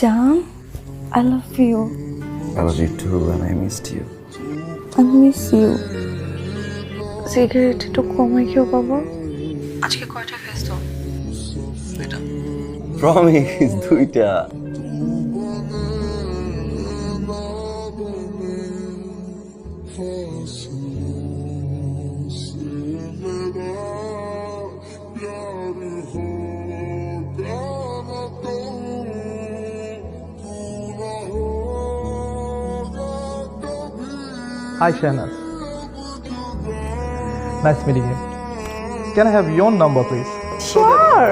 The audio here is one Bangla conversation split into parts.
জান I love you I love you too and I missed you. I miss you cigarette একটু কমে খেও বাবা আজকে কয়টা খেয়েছো Promise, দুইটা Hi Shahnaz. Nice meeting you. Can I have your number please? Sure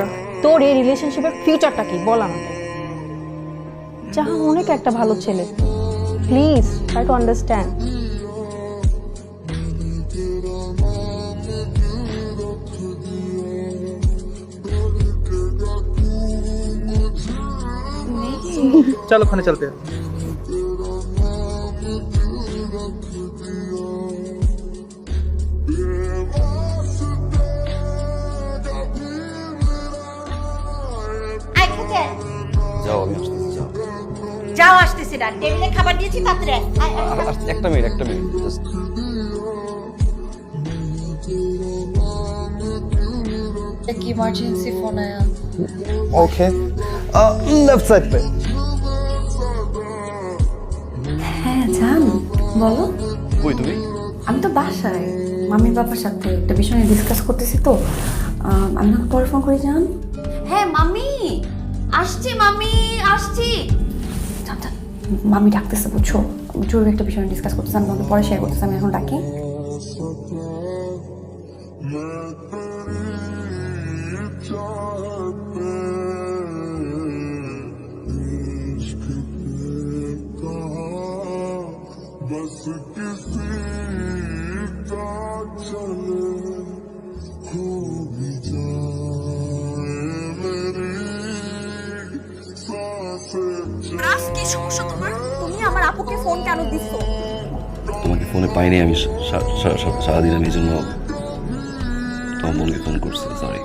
তোর এই রিলেশনশিপের ফিউচারটা কি? বল আমাকে। যাহা অনেক একটা ভালো ছেলে। প্লিজ ট্রাই টু আন্ডারস্ট্যান্ড চলো ওখানে চলতে না টেবিলে খাবার দিয়েছি তাড়াতাড়ি আয়। আয়, আয়, আয়। আসতে- একটা মিনিট একটা মিনিট জাস্ট एक इमरजेंसी फोन आया ओके लेफ्ट साइड पे হ্যাঁ জান বলো কই তুমি আমি তো বাসায় মামির বাবার সাথে একটা বিষয় নিয়ে ডিসকাস করতেছি তো আহ, আমি তোমাকে পরে ফোন করি জান হ্যাঁ মামি আসছি মামি আসছি জান জান মামি ডাকতেছে বুঝছো জরুরি একটা বিষয় নিয়ে ডিসকাস করতেছি আমি তোমাকে পরে শেয়ার করতেছি আমি এখন ডাকি बस किसी का चले সমস্যা তোমার? তুমি আমার আপুকে ফোন কেন দিছো? তোমাকে ফোনে পাইনি আমি সা- সা- সা- সারাদিন আমি এই জন্য তোমার বোনকে ফোন করছি সরি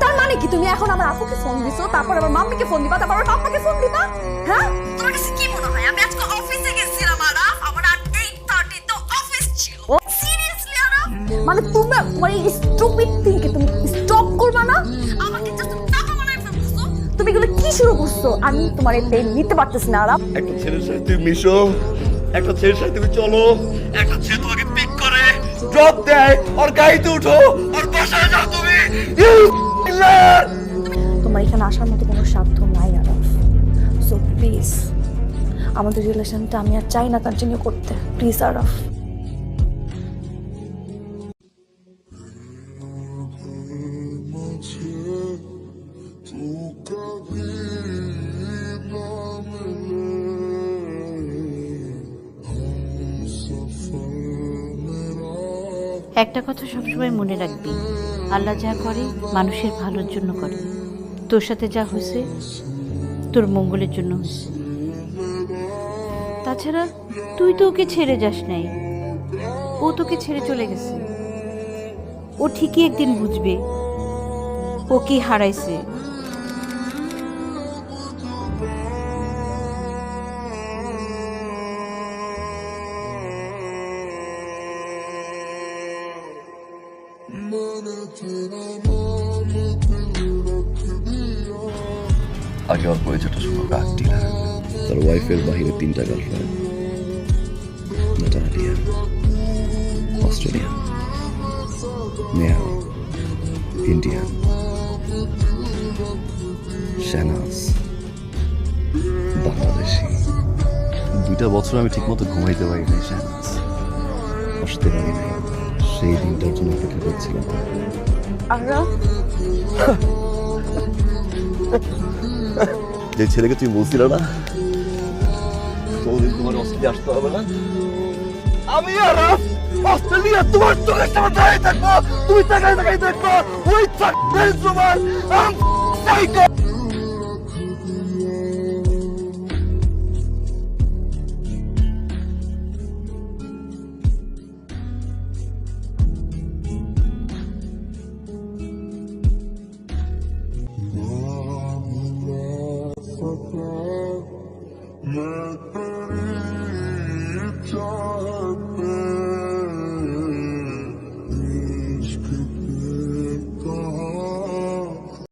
তার মানে কি? তুমি এখন আমার আপুকে ফোন দিছো তারপর আমার মাম্মিকে ফোন দিবা তারপর আমার পাপাকে ফোন দিবা? হ্যাঁ? তোমার কাছে কি মনে হয়? আমি আজকে অফিসে গেছিলাম আরাফ আমার আর 8:30 তো অফিস ছিল। সিরিয়াসলি আরাফ? মানে তুমি তোমার এই স্টুপিড থিংকে তুমি শুরু করছ আমি তোমার এই নিতে পারতেছি না একটা ছেলের সাথে তুমি মিশো একটা ছেলের সাথে তুমি চলো একটা ছেলে তোমাকে পিক করে ড্রপ দেয় আর গাড়িতে উঠো আর বাসায় যাও তুমি। তোমার এখানে আসার মতো কোনো সাধ্য নাই আরাফ সো প্লিজ আমাদের রিলেশনটা আমি আর চাই না কন্টিনিউ করতে। প্লিজ আরাফ একটা কথা সবসময় মনে রাখবি। আল্লাহ যা করে, মানুষের ভালোর জন্য করে। তোর সাথে যা হয়েছে, তোর মঙ্গলের জন্য হয়েছে। তাছাড়া তুই তো ওকে ছেড়ে যাস নাই। ও তোকে ছেড়ে চলে গেছে। ও ঠিকই একদিন বুঝবে। ও কি হারাইছে। আগে ওর পরিচয়টা শুনো রাগ ডিলার তার ওয়াইফের বাহিরে তিনটা girlfriend Natalia Australian Neha Indian Shahnaz Bangladeshi দুইটা বছর আমি ঠিকমতো ঘুমাইতে পারি নাই শাহনাজ আসতে পারি নাই। সেই দিনটার জন্য অপেক্ষা যে ছেলেকে তুমি বলছিল না তোমার অস্ট্রেলিয়া আসতে হবে না? আমি আর অস্ট্রেলিয়া তোমার চোখের সামনে দাঁড়িয়ে থাকব। তুমি তাকাই তাকাই দেখব। ওই তোমার Let me eat